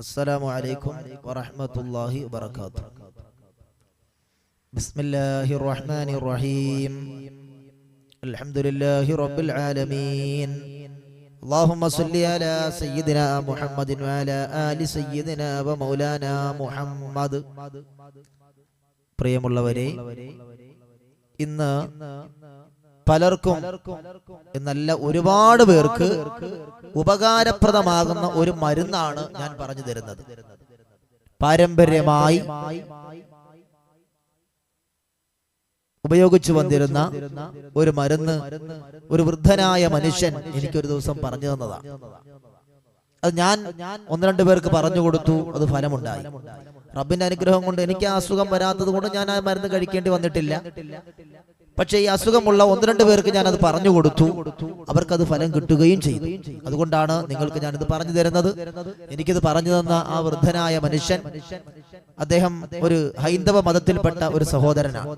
السلام عليكم ورحمة الله وبركاته بسم الله الرحمن الرحيم الحمد لله رب العالمين اللهم صل على سيدنا محمد وعلى آل سيدنا ومولانا محمد പ്രിയമുള്ളവരെ ഇന്ന് പലർക്കും എന്നല്ല ഒരുപാട് പേർക്ക് ഉപകാരപ്രദമാകുന്ന ഒരു മരുന്നാണ് ഞാൻ പറഞ്ഞു തരുന്നത്. പാരമ്പര്യമായി ഉപയോഗിച്ചു വന്നിരുന്ന ഒരു മരുന്ന് ഒരു വൃദ്ധനായ മനുഷ്യൻ എനിക്കൊരു ദിവസം പറഞ്ഞു തന്നതാണ് അത് ഞാൻ ഒന്ന് രണ്ട് പേർക്ക് പറഞ്ഞു കൊടുത്തു അത് ഫലമുണ്ടായി. റബ്ബിന്റെ അനുഗ്രഹം കൊണ്ട് എനിക്ക് ആ അസുഖം വരാത്തത് കൊണ്ട് ഞാൻ ആ മരുന്ന് കഴിക്കേണ്ടി വന്നിട്ടില്ല. പക്ഷേ ഈ അസുഖമുള്ള ഒന്ന് രണ്ട് പേർക്ക് ഞാൻ അത് പറഞ്ഞു കൊടുത്തു. അവർക്കത് ഫലം കിട്ടുകയും ചെയ്തു. അതുകൊണ്ടാണ് നിങ്ങൾക്ക് ഞാനിത് പറഞ്ഞു തരുന്നത്. എനിക്കിത് പറഞ്ഞു തന്ന ആ വൃദ്ധനായ മനുഷ്യൻ അദ്ദേഹം ഒരു ഹൈന്ദവ മതത്തിൽപ്പെട്ട ഒരു സഹോദരനാണ്.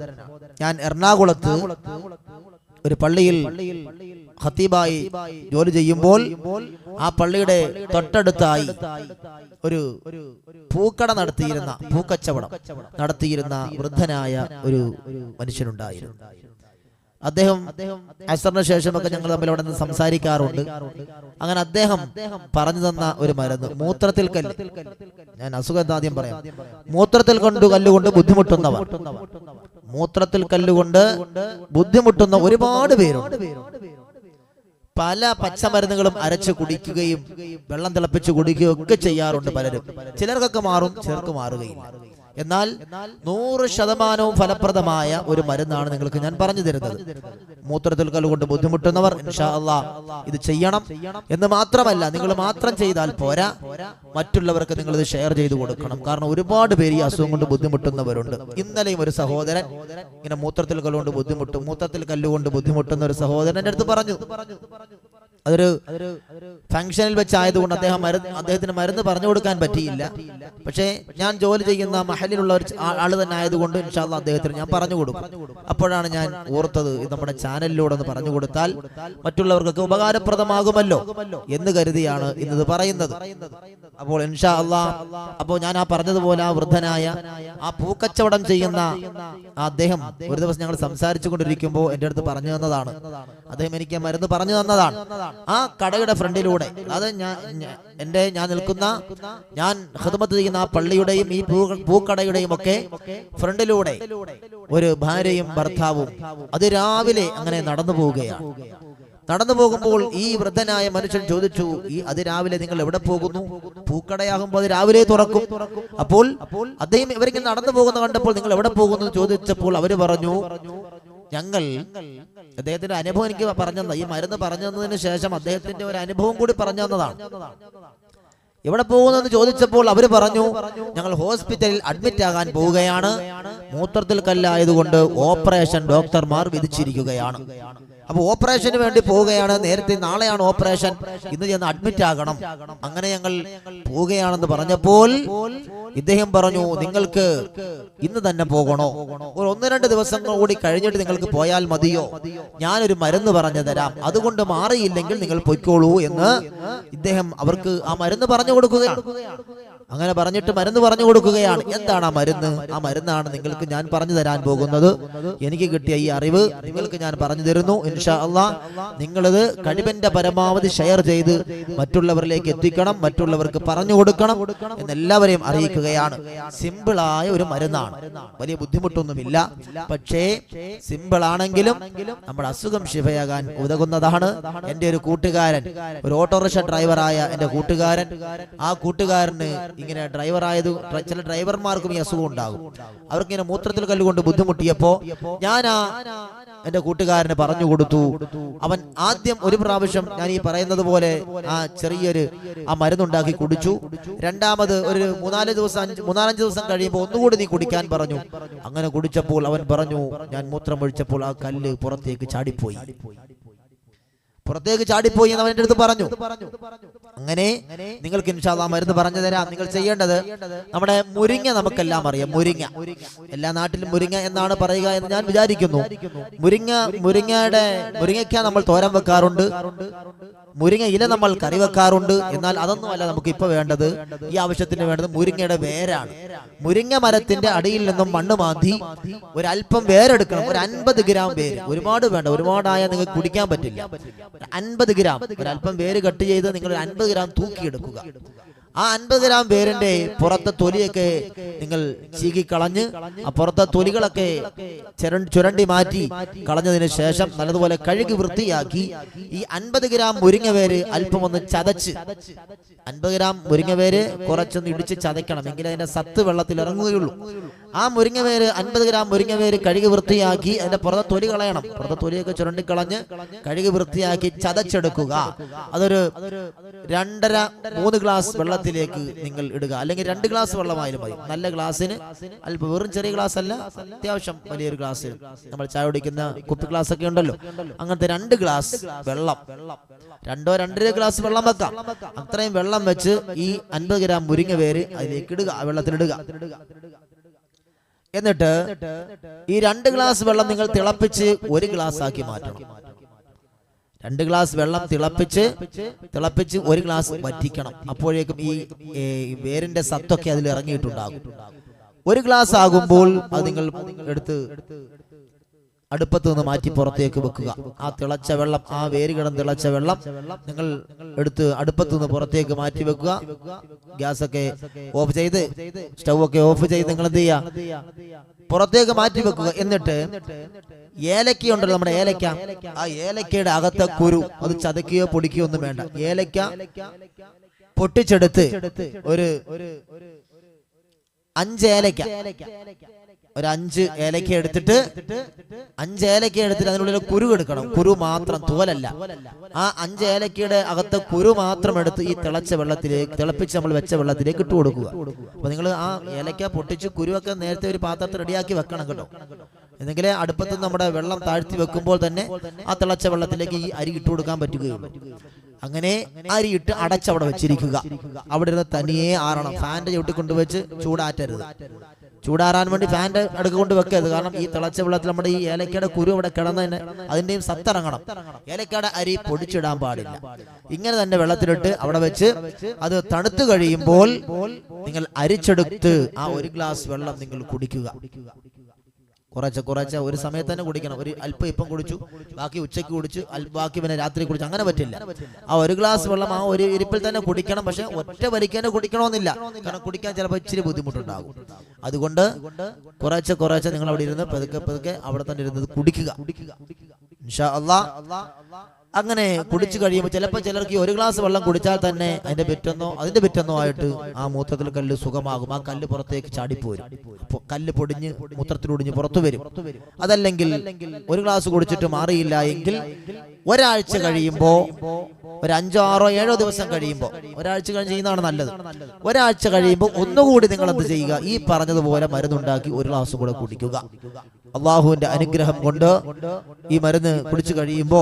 ഞാൻ എറണാകുളത്ത് ഒരു പള്ളിയിൽ ഖത്തീബായി ജോലി ചെയ്യുമ്പോൾ ആ പള്ളിയുടെ തൊട്ടടുത്തായി ഒരു പൂക്കട നടത്തിയിരുന്ന പൂക്കച്ചവടം നടത്തിയിരുന്ന വൃദ്ധനായ ഒരു മനുഷ്യനുണ്ടായിരുന്നു. അദ്ദേഹം അസറിന് ശേഷമൊക്കെ ഞങ്ങൾ തമ്മിൽ അവിടെ നിന്ന് സംസാരിക്കാറുണ്ട്. അങ്ങനെ അദ്ദേഹം പറഞ്ഞു തന്ന ഒരു മരുന്ന് മൂത്രത്തിൽ കല്ല്. ഞാൻ അസുഖം എന്താ ആദ്യം പറയാം. മൂത്രത്തിൽ കൊണ്ട് കല്ലുകൊണ്ട് ബുദ്ധിമുട്ടുന്നവർ മൂത്രത്തിൽ കല്ലുകൊണ്ട് ബുദ്ധിമുട്ടുന്ന ഒരുപാട് പേരുണ്ട്. പല പച്ചമരുന്നുകളും അരച്ച് കുടിക്കുകയും വെള്ളം തിളപ്പിച്ച് കുടിക്കുകയും ഒക്കെ ചെയ്യാറുണ്ട് പലരും. ചിലർക്കൊക്കെ മാറും ചിലർക്ക് മാറുകയില്ല. എന്നാൽ നൂറ് ശതമാനവും ഫലപ്രദമായ ഒരു മരുന്നാണ് നിങ്ങൾക്ക് ഞാൻ പറഞ്ഞു തരുന്നത്. മൂത്രത്തിൽ കല്ലുകൊണ്ട് ബുദ്ധിമുട്ടുന്നവർ ഇത് ചെയ്യണം എന്ന് മാത്രമല്ല നിങ്ങൾ മാത്രം ചെയ്താൽ പോരാ. മറ്റുള്ളവർക്ക് നിങ്ങൾ ഇത് ഷെയർ ചെയ്തു കൊടുക്കണം. കാരണം ഒരുപാട് പേര് ഈ അസുഖം കൊണ്ട് ബുദ്ധിമുട്ടുന്നവരുണ്ട്. ഇന്നലെയും ഒരു സഹോദരൻ ഇങ്ങനെ മൂത്രത്തിൽ കല്ലുകൊണ്ട് ബുദ്ധിമുട്ടും മൂത്രത്തിൽ കല്ലുകൊണ്ട് ബുദ്ധിമുട്ടുന്ന ഒരു സഹോദരൻ എന്റെ അടുത്ത് പറഞ്ഞു. അതൊരു ഫംഗ്ഷനിൽ വെച്ചായതുകൊണ്ട് അദ്ദേഹം മരുന്ന് അദ്ദേഹത്തിന് മരുന്ന് പറഞ്ഞു കൊടുക്കാൻ പറ്റിയില്ല. പക്ഷേ ഞാൻ ജോലി ചെയ്യുന്ന മഹലിലുള്ള ഒരു ആൾ തന്നെ ആയതുകൊണ്ട് ഇൻഷാല്ല അദ്ദേഹത്തിന് ഞാൻ പറഞ്ഞു കൊടുക്കും. അപ്പോഴാണ് ഞാൻ ഓർത്തത് നമ്മുടെ ചാനലിലൂടെ ഒന്ന് പറഞ്ഞു കൊടുത്താൽ മറ്റുള്ളവർക്കൊക്കെ ഉപകാരപ്രദമാകുമല്ലോ എന്ന് കരുതിയാണ് ഇന്നത് പറയുന്നത്. അപ്പോൾ ഇൻഷാ അള്ളാ അപ്പോൾ ഞാൻ ആ പറഞ്ഞതുപോലെ ആ വൃദ്ധനായ ആ പൂക്കച്ചവടം ചെയ്യുന്ന അദ്ദേഹം ഒരു ദിവസം ഞങ്ങൾ സംസാരിച്ചു കൊണ്ടിരിക്കുമ്പോൾ എന്റെ അടുത്ത് പറഞ്ഞു തന്നതാണ്. അദ്ദേഹം എനിക്ക് മരുന്ന് പറഞ്ഞു തന്നതാണ്. ആ കടയുടെ ഫ്രണ്ടിലൂടെ അത് ഞാൻ- എന്റെ ഞാൻ നിൽക്കുന്ന ഞാൻ ഹിദ്മത്ത് ചെയ്യുന്ന ആ പള്ളിയുടെയും ഈ പൂക്കടയുടെയും ഒക്കെ ഫ്രണ്ടിലൂടെ ഒരു ഭാര്യയും ഭർത്താവും അത് രാവിലെ അങ്ങനെ നടന്നു പോവുകയാണ്. നടന്നു പോകുമ്പോൾ ഈ വൃദ്ധനായ മനുഷ്യൻ ചോദിച്ചു ഈ അത് രാവിലെ നിങ്ങൾ എവിടെ പോകുന്നു? പൂക്കടയാകുമ്പോൾ അത് രാവിലെ തുറക്കും. അപ്പോൾ അദ്ദേഹം ഇവരിങ്ങനെ നടന്നു പോകുന്ന കണ്ടപ്പോൾ നിങ്ങൾ എവിടെ പോകുന്നു? ചോദിച്ചപ്പോൾ അവർ പറഞ്ഞു ഞങ്ങൾ അദ്ദേഹത്തിന്റെ അനുഭവം എനിക്ക് പറഞ്ഞു ഈ മരുന്ന് പറഞ്ഞു ശേഷം അദ്ദേഹത്തിന്റെ ഒരു അനുഭവം കൂടി പറഞ്ഞു തന്നതാണ് എവിടെ പോകുന്നെന്ന് ചോദിച്ചപ്പോൾ അവർ പറഞ്ഞു ഞങ്ങൾ ഹോസ്പിറ്റലിൽ അഡ്മിറ്റ് ആകാൻ പോവുകയാണ്. മൂത്രത്തിൽ കല്ലായതുകൊണ്ട് ഓപ്പറേഷൻ ഡോക്ടർമാർ വിധിച്ചിരിക്കുകയാണ്. അപ്പൊ ഓപ്പറേഷന് വേണ്ടി പോവുകയാണ്. നേരത്തെ നാളെയാണ് ഓപ്പറേഷൻ. ഇന്ന് ചെന്ന് അഡ്മിറ്റ് ആകണം. അങ്ങനെ ഞങ്ങൾ പോവുകയാണെന്ന് പറഞ്ഞപ്പോൾ ഇദ്ദേഹം പറഞ്ഞു നിങ്ങൾക്ക് ഇന്ന് തന്നെ പോകണോ? ഒരു ഒന്ന് രണ്ട് ദിവസങ്ങൾ കൂടി കഴിഞ്ഞിട്ട് നിങ്ങൾക്ക് പോയാൽ മതിയോ? ഞാനൊരു മരുന്ന് പറഞ്ഞു തരാം. അതുകൊണ്ട് മാറിയില്ലെങ്കിൽ നിങ്ങൾ പൊയ്ക്കോളൂ എന്ന് ഇദ്ദേഹം അവർക്ക് ആ മരുന്ന് പറഞ്ഞു കൊടുക്കുകയാണ്. അങ്ങനെ പറഞ്ഞിട്ട് മരുന്ന് പറഞ്ഞു കൊടുക്കുകയാണ്. എന്താണ് ആ മരുന്ന്? ആ മരുന്നാണ് നിങ്ങൾക്ക് ഞാൻ പറഞ്ഞു തരാൻ പോകുന്നത്. എനിക്ക് കിട്ടിയ ഈ അറിവ് നിങ്ങൾക്ക് ഞാൻ പറഞ്ഞു തരുന്നു. ഇൻഷാ അള്ളാ കഴിവന്റെ കഴിവിന്റെ പരമാവധി ഷെയർ ചെയ്ത് മറ്റുള്ളവരിലേക്ക് എത്തിക്കണം മറ്റുള്ളവർക്ക് പറഞ്ഞു കൊടുക്കണം എന്നെല്ലാവരെയും അറിയിക്കുകയാണ്. സിമ്പിളായ ഒരു മരുന്നാണ്. വലിയ ബുദ്ധിമുട്ടൊന്നുമില്ല. പക്ഷേ സിമ്പിൾ ആണെങ്കിലും നമ്മുടെ അസുഖം ശിവയാകാൻ ഉതകുന്നതാണ്. എന്റെ ഒരു കൂട്ടുകാരൻ ഒരു ഓട്ടോറിക്ഷ ഡ്രൈവറായ എന്റെ കൂട്ടുകാരൻ ആ കൂട്ടുകാരന് ഇങ്ങനെ ഡ്രൈവർ ആയത് ചില ഡ്രൈവർമാർക്കും ഈ അസുഖം ഉണ്ടാകും. അവർക്ക് ഇങ്ങനെ മൂത്രത്തിൽ കല്ലുകൊണ്ട് ബുദ്ധിമുട്ടിയപ്പോ ഞാൻ ആ എന്റെ കൂട്ടുകാരന് പറഞ്ഞു കൊടുത്തു. അവൻ ആദ്യം ഒരു പ്രാവശ്യം ഞാൻ ഈ പറയുന്നത് പോലെ ആ ചെറിയൊരു ആ മരുന്നുണ്ടാക്കി കുടിച്ചു. രണ്ടാമത് ഒരു മൂന്നാൽ ദിവസം മൂന്നാലഞ്ച് ദിവസം കഴിയുമ്പോൾ ഒന്നുകൂടി നീ കുടിക്കാൻ പറഞ്ഞു. അങ്ങനെ കുടിച്ചപ്പോൾ അവൻ പറഞ്ഞു ഞാൻ മൂത്രം ഒഴിച്ചപ്പോൾ ആ കല്ല് പുറത്തേക്ക് ചാടിപ്പോയി. പുറത്തേക്ക് ചാടിപ്പോയി എന്ന് അവന്റെ അടുത്ത് പറഞ്ഞു. അങ്ങനെ നിങ്ങൾക്ക് ഇൻഷാല്ലാ മരുന്ന് പറഞ്ഞു തരാം. നിങ്ങൾ ചെയ്യേണ്ടത് നമ്മുടെ മുരിങ്ങ നമുക്കെല്ലാം അറിയാം. മുരിങ്ങ. എല്ലാ നാട്ടിലും മുരിങ്ങ എന്നാണ് പറയുക എന്ന് ഞാൻ വിചാരിക്കുന്നു. മുരിങ്ങ മുരിങ്ങയുടെ മുരിങ്ങയ്ക്ക നമ്മൾ തോരൻ വെക്കാറുണ്ട്. മുരിങ്ങ ഇല നമ്മൾ കറി വെക്കാറുണ്ട്. എന്നാൽ അതൊന്നുമല്ല നമുക്ക് ഇപ്പൊ വേണ്ടത്. ഈ ആവശ്യത്തിന് വേണ്ടത് മുരിങ്ങയുടെ വേരാണ്. മുരിങ്ങ മരത്തിന്റെ അടിയിൽ നിന്നും മണ്ണ് മാന്തി ഒരല്പം വേരെടുക്കണം. ഒരു അൻപത് ഗ്രാം വേര്. ഒരുപാട് വേണ്ട. ഒരുപാടായ നിങ്ങൾക്ക് കുടിക്കാൻ പറ്റില്ല. അൻപത് ഗ്രാം. ഒരല്പം വേര് കട്ട് ചെയ്ത് നിങ്ങൾ ഒരു അൻപത് ഗ്രാം തൂക്കിയെടുക്കുക. ആ അൻപത് ഗ്രാം പേരിന്റെ പുറത്തെ തൊലിയൊക്കെ നിങ്ങൾ ചീകി കളഞ്ഞ് ആ പുറത്തെ തൊലികളൊക്കെ ചുരണ്ടി മാറ്റി കളഞ്ഞതിന് ശേഷം നല്ലതുപോലെ കഴുകി വൃത്തിയാക്കി. ഈ അൻപത് ഗ്രാം മുരിങ്ങ പേര് അല്പം ഒന്ന് ചതച്ച്. അൻപത് ഗ്രാം മുരിങ്ങ പേര് കുറച്ചൊന്ന് ഇടിച്ച് ചതയ്ക്കണം. എങ്കിൽ അതിന്റെ സത്ത് വെള്ളത്തിൽ ഇറങ്ങുകയുള്ളൂ. ആ മുരിങ്ങ വേര് അൻപത് ഗ്രാം മുരിങ്ങ വേര് കഴുകി വൃത്തിയാക്കി അതിന്റെ പുറത്തെ തൊലി കളയണം. പുറത്തെ തൊലിയൊക്കെ ചുരണ്ടിക്കളഞ്ഞ് കഴുകി വൃത്തിയാക്കി ചതച്ചെടുക്കുക. അതൊരു രണ്ടര മൂന്ന് ഗ്ലാസ് വെള്ളത്തിലേക്ക് നിങ്ങൾ ഇടുക. അല്ലെങ്കിൽ രണ്ട് ഗ്ലാസ് വെള്ളമായാലും മതി. നല്ല ഗ്ലാസ്സിന് അല്പം വെറും ചെറിയ ഗ്ലാസ് അല്ല അത്യാവശ്യം വലിയൊരു ഗ്ലാസ് നമ്മൾ ചായ കുടിക്കുന്ന കുപ്പി ഗ്ലാസ് ഒക്കെ ഉണ്ടല്ലോ. അങ്ങനത്തെ രണ്ട് ഗ്ലാസ് വെള്ളം. രണ്ടോ രണ്ടര ഗ്ലാസ് വെള്ളം വെക്കാം. അത്രയും വെള്ളം വെച്ച് ഈ അൻപത് ഗ്രാം മുരിങ്ങ വേര് അതിലേക്ക് ഇടുക വെള്ളത്തിലിടുക. എന്നിട്ട് ഈ രണ്ട് ഗ്ലാസ് വെള്ളം നിങ്ങൾ തിളപ്പിച്ച് ഒരു ഗ്ലാസ് ആക്കി മാറ്റണം. രണ്ട് ഗ്ലാസ് വെള്ളം തിളപ്പിച്ച് തിളപ്പിച്ച് ഒരു ഗ്ലാസ് വറ്റിക്കണം. അപ്പോഴേക്കും ഈ വേരിന്റെ സത്തൊക്കെ അതിൽ ഇറങ്ങിയിട്ടുണ്ടാകും. ഒരു ഗ്ലാസ് ആകുമ്പോൾ അത് നിങ്ങൾ എടുത്ത് അടുപ്പത്ത് നിന്ന് മാറ്റി പുറത്തേക്ക് വെക്കുക. ആ തിളച്ച വെള്ളം ആ വേര് തിളച്ച വെള്ളം നിങ്ങൾ എടുത്ത് അടുപ്പത്ത് നിന്ന് പുറത്തേക്ക് മാറ്റി വെക്കുക. ഗ്യാസ് ഒക്കെ ഓഫ് ചെയ്ത് സ്റ്റൗ ഒക്കെ ഓഫ് ചെയ്ത് നിങ്ങൾ എന്ത് ചെയ്യുക? പുറത്തേക്ക് മാറ്റി വെക്കുക. എന്നിട്ട് ഏലക്ക ഉണ്ടല്ലോ നമ്മുടെ ഏലക്ക. ആ ഏലക്കയുടെ അകത്തെ കുരു അത് ചതക്കുകയോ പൊടിക്കുകയോ ഒന്നും വേണ്ട. ഏലക്ക പൊട്ടിച്ചെടുത്ത് ഒരു അഞ്ച് ഏലക്ക ഒരു അഞ്ച് ഏലക്ക എടുത്തിട്ട് അഞ്ച് ഏലക്ക എടുത്തിട്ട് അതിനുള്ളിൽ കുരു എടുക്കണം. കുരു മാത്രം തോലല്ല ആ അഞ്ച് ഏലക്കയുടെ അകത്ത് കുരു മാത്രം എടുത്ത് ഈ തിളച്ച വെള്ളത്തിലേക്ക് തിളപ്പിച്ച് നമ്മൾ വെച്ച വെള്ളത്തിലേക്ക് ഇട്ട് കൊടുക്കുക. അപ്പൊ നിങ്ങൾ ആ ഏലക്ക പൊട്ടിച്ച് കുരുവൊക്കെ നേരത്തെ ഒരു പാത്രത്തിൽ റെഡിയാക്കി വെക്കണം കേട്ടോ. എന്നെങ്കിലേ അടുപ്പത്ത് നമ്മുടെ വെള്ളം താഴ്ത്തി വെക്കുമ്പോൾ തന്നെ ആ തിളച്ച വെള്ളത്തിലേക്ക് ഈ അരി ഇട്ട് കൊടുക്കാൻ പറ്റുകയുള്ളൂ. അങ്ങനെ അരിയിട്ട് അടച്ചവിടെ വെച്ചിരിക്കുക. അവിടെ ഇരുന്ന് തനിയെ ആറണം. ഫാന്റെ ചവിട്ടി കൊണ്ടുവച്ച് ചൂടാറ്റരുത്. ചൂടാറാൻ വേണ്ടി ഫാന്റെ അടുക്ക് കൊണ്ട് വെക്കരുത്. കാരണം ഈ തിളച്ച വെള്ളത്തിൽ നമ്മുടെ ഈ ഏലക്കയുടെ കുരു അവിടെ കിടന്നതിന് അതിന്റെയും സത്തിറങ്ങണം. ഏലക്കയുടെ അരി പൊടിച്ചിടാൻ പാടില്ല. ഇങ്ങനെ തന്നെ വെള്ളത്തിലിട്ട് അവിടെ വെച്ച് അത് തണുത്തു കഴിയുമ്പോൾ നിങ്ങൾ അരിച്ചെടുത്ത് ആ ഒരു ഗ്ലാസ് വെള്ളം നിങ്ങൾ കുടിക്കുക. കുറച്ച് കുറച്ച് ഒരു സമയത്ത് തന്നെ കുടിക്കണം. ഒരു അല്പം ഇപ്പം കുടിച്ചു. ബാക്കി ഉച്ചയ്ക്ക് കുടിച്ചു. ബാക്കി പിന്നെ രാത്രി കുടിച്ചു. അങ്ങനെ പറ്റില്ല. ആ ഒരു ഗ്ലാസ് വെള്ളം ആ ഒരു ഇരിപ്പിൽ തന്നെ കുടിക്കണം. പക്ഷെ ഒറ്റ വലിക്കാനെ കുടിക്കണമെന്നില്ല. കാരണം കുടിക്കാൻ ചിലപ്പോൾ ഇച്ചിരി ബുദ്ധിമുട്ടുണ്ടാകും. അതുകൊണ്ട് കുറച്ച് കുറച്ച് നിങ്ങൾ അവിടെ ഇരുന്ന് പതുക്കെ പതുക്കെ അവിടെ തന്നെ ഇരുന്നത് കുടിക്കുക. കുടിക്കുക അങ്ങനെ കുടിച്ചു കഴിയുമ്പോൾ ചിലപ്പോൾ ചിലർക്ക് ഒരു ഗ്ലാസ് വെള്ളം കുടിച്ചാൽ തന്നെ അതിന്റെ പെറ്റെന്നോ അതിന്റെ പെറ്റെന്നോ ആയിട്ട് ആ മൂത്രത്തിൽ കല്ല് സുഖമാകും. ആ കല്ല് പുറത്തേക്ക് ചാടിപ്പോരും. കല്ല് പൊടിഞ്ഞ് മൂത്രത്തിലൊടിഞ്ഞ് പുറത്തു വരും. അതല്ലെങ്കിൽ ഒരു ഗ്ലാസ് കുടിച്ചിട്ട് മാറിയില്ല എങ്കിൽ ഒരാഴ്ച കഴിയുമ്പോ ഒരു അഞ്ചോ ആറോ ഏഴോ ദിവസം കഴിയുമ്പോൾ ഒരാഴ്ച കഴിഞ്ഞ് ചെയ്യുന്നതാണ് നല്ലത്. ഒരാഴ്ച കഴിയുമ്പോൾ ഒന്നുകൂടി നിങ്ങൾ എന്ത് ചെയ്യുക? ഈ പറഞ്ഞതുപോലെ മരുന്നുണ്ടാക്കി ഒരു ഗ്ലാസ് കൂടെ കുടിക്കുക. അള്ളാഹുവിന്റെ അനുഗ്രഹം കൊണ്ട് ഈ മരുന്ന് കുടിച്ചു കഴിയുമ്പോ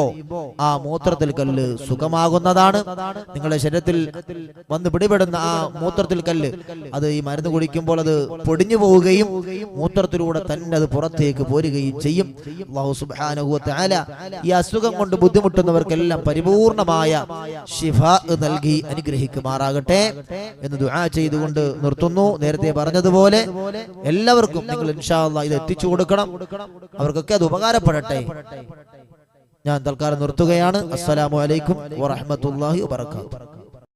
ആ മൂത്രത്തിൽ കല്ല് സുഖമാകുന്നതാണ്. നിങ്ങളുടെ ശരീരത്തിൽ വന്ന് പിടിപെടുന്ന ആ മൂത്രത്തിൽ കല്ല് അത് ഈ മരുന്ന് കുടിക്കുമ്പോൾ അത് പൊടിഞ്ഞു പോവുകയും മൂത്രത്തിലൂടെ തന്നെ അത് പുറത്തേക്ക് പോരുകയും ചെയ്യും. അള്ളാഹു തആല ഈ അസുഖം കൊണ്ട് ബുദ്ധിമുട്ടുന്നവർക്കെല്ലാം പരിപൂർണമായ ശിഫ നൽകി അനുഗ്രഹിക്കുമാറാകട്ടെ എന്ന് ദുആ ചെയ്തുകൊണ്ട് നിർത്തുന്നു. നേരത്തെ പറഞ്ഞതുപോലെ എല്ലാവർക്കും നിങ്ങൾ ഇൻഷാ ഇത് എത്തിച്ചു കൊടുക്കണം. അവർക്കൊക്കെ അത് ഉപകാരപ്പെടട്ടെ. ഞാൻ തൽക്കാലം നിർത്തുകയാണ്. അസ്സലാമു അലൈക്കും വറഹ്മത്തുള്ളാഹി വബറകാതുഹു.